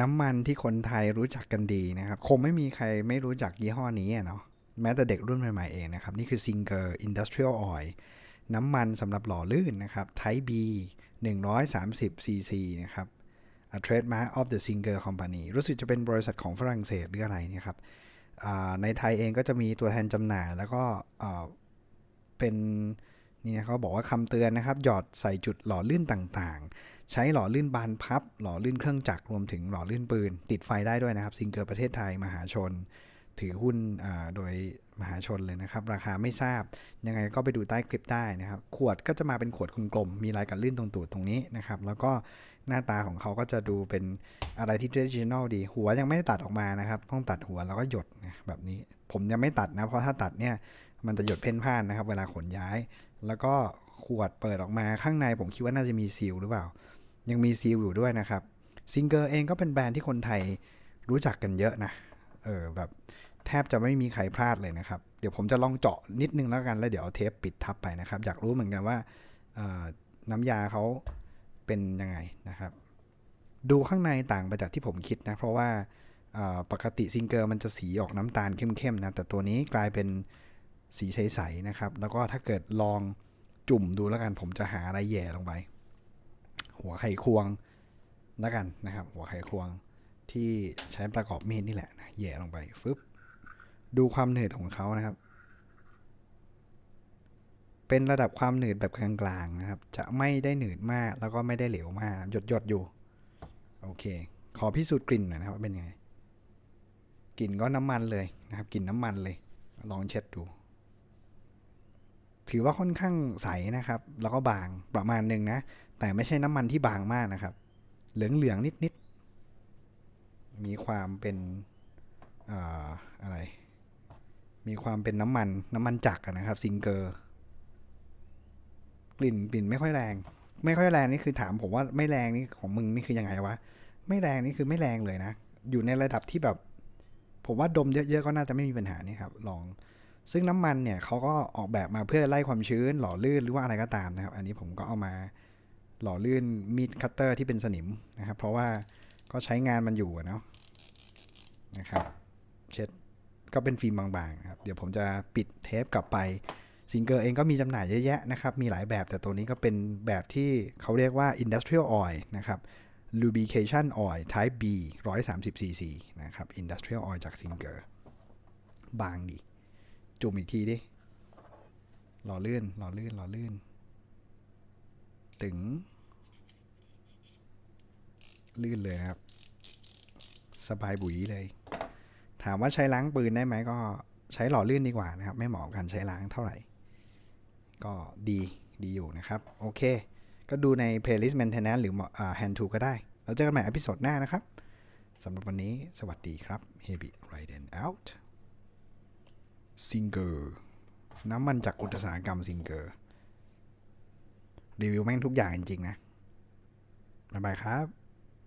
น้ำมันที่คนไทยรู้จักกันดีนะครับ คงไม่มีใครไม่รู้จักยี่ห้อนี้อะเนาะแม้แต่เด็กรุ่นใหม่ๆเองนะครับ นี่คือ Singer Industrial Oil น้ำมันสำหรับหล่อลื่นนะครับ Type B 130 cc นะครับ A trademark of the Singer Company รู้สึกจะเป็นบริษัทของฝรั่งเศสหรืออะไรเนี่ยครับในไทยเองก็จะมีตัวแทนจำหน่าย แล้วก็เป็นนี่นะเขาบอกว่าคำเตือนนะครับ หยอดใส่จุดหล่อลื่นต่างๆ ใช้หล่อลื่นบานพับ หล่อลื่นเครื่องจักรรวมถึงหล่อลื่นปืน ติดไฟได้ด้วยนะครับซิงเกิลประเทศไทยมหาชน ถือหุ้นโดยมหาชนเลยนะครับ ราคาไม่ทราบยังไงก็ไปดูใต้คลิปได้นะครับ ขวดก็จะมาเป็นขวดกลมๆมีลายกันลื่นตรงตูดตรงนี้นะครับ แล้วก็หน้าตาของเขาก็จะดูเป็นอะไรที่ traditional ดี หัวยังไม่ได้ตัดออกมานะครับ ต้องตัดหัวแล้วก็หยดนะแบบนี้ ผมยังไม่ตัดนะ เพราะถ้าตัดเนี่ยมันจะหยดเพ่นพ่านนะครับ เวลาขนย้าย แล้วก็ ขวดเปิดออกมาข้างในผมคิดว่าน่าจะมีซีลหรือเปล่า ยังมีซีลอยู่ด้วยนะครับซิงเกอร์เองก็เป็นแบรนด์ที่คนไทยรู้จักกันเยอะนะเออแบบแทบจะไม่มีใครพลาดเลยนะครับ เดี๋ยวผมจะลองเจาะนิดนึงแล้วกันแล้วเดี๋ยวเอาเทปปิดทับไปนะครับ อยากรู้เหมือนกันว่าน้ำยาเขาเป็นยังไงนะครับ ดูข้างในต่างไปจากที่ผมคิดนะ เพราะว่าปกติซิงเกอร์มันจะสีออกน้ำตาลเข้มๆนะแต่ตัวนี้กลายเป็นสีใสๆนะครับ แล้วก็ถ้าเกิดลอง จุ่มดูแล้วกัน ผมจะหาอะไรแย่ลงไป หัวไขควงแล้วกันนะครับ หัวไขควงที่ใช้ประกอบมีดนี่แหละนะแย่ลงไปฟึบดูความหนืดของเขานะครับ เป็นระดับความหนืดแบบกลางๆนะครับ จะไม่ได้หนืดมากแล้วก็ไม่ได้เหลวมากหยดหยดๆอยู่ โอเค ขอพิสูจน์กลิ่นหน่อยนะครับเป็นไงกลิ่นก็น้ำมันเลยนะครับกลิ่นน้ำมันเลย ลองเช็ดดู ถือว่าค่อนข้างใสนะครับ แล้วก็บางประมาณหนึ่งนะ แต่ไม่ใช่น้ำมันที่บางมากนะครับ เหลืองๆนิดๆมีความเป็นออะไร มีความเป็นน้ำมันน้ำมันจักรนะครับ ซิงเกอร์ กลิ่นกลิ่นไม่ค่อยแรง ไม่ค่อยแรงนี่คือถามผมว่าไม่แรงนี่ของมึงนี่คือยังไงวะ ไม่แรงนี่คือไม่แรงเลยนะ อยู่ในระดับที่แบบ ผมว่าดมเยอะๆก็น่าจะไม่มีปัญหานี่ครับ ลอง ซึ่งน้ำมันเนี่ยเขาก็ออกแบบมาเพื่อไล่ความชื้น หล่อลื่นหรือว่าอะไรก็ตามนะครับ อันนี้ผมก็เอามาหล่อลื่นมีดคัตเตอร์ที่เป็นสนิมนะครับ เพราะว่าก็ใช้งานมันอยู่อะเนาะนะครับ เช็ดก็เป็นฟิล์มบางๆครับ เดี๋ยวผมจะปิดเทปกลับไปซิงเกอร์เองก็มีจำหน่ายเยอะแยะนะครับ มีหลายแบบแต่ตัวนี้ก็เป็นแบบที่เขาเรียกว่า Industrial Oil นะครับ Lubrication Oil Type B 130 cc นะครับ Industrial Oil จาก Singer บางดี จุ่มอีกทีดิหล่อลื่นหล่อลื่นหล่อลื่นตึง ลื่นเลยครับ สบายบุ๋ยเลย ถามว่าใช้ล้างปืนได้ไหมก็ใช้หล่อลื่นดีกว่านะครับ ไม่เหมาะกับการใช้ล้างเท่าไหร่ ก็ดีดีอยู่นะครับ โอเค ก็ดูใน playlist maintenance หรือ hand to ก็ได้แล้วเจอกันใหม่อพิโซดหน้านะครับสำหรับวันนี้สวัสดีครับ Heavy Riden out ซิงเกอร์น้ำมันจากอุตสาหกรรมซิงเกอร์รีวิวแม่งทุกอย่างจริงๆนะ บ๊ายบายครับ